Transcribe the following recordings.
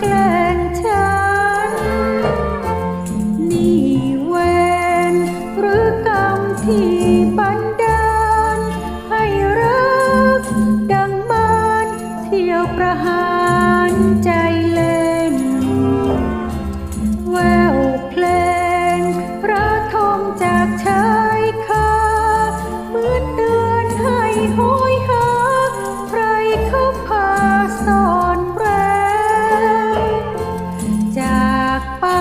แกนี่เวรหรืกรที่บันดาล ให้รัก ดังมารเที่ยวประหารใจเล่น แววเพลงระทมจากชายคาเมือเตือนให้หัว apa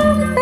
Oh.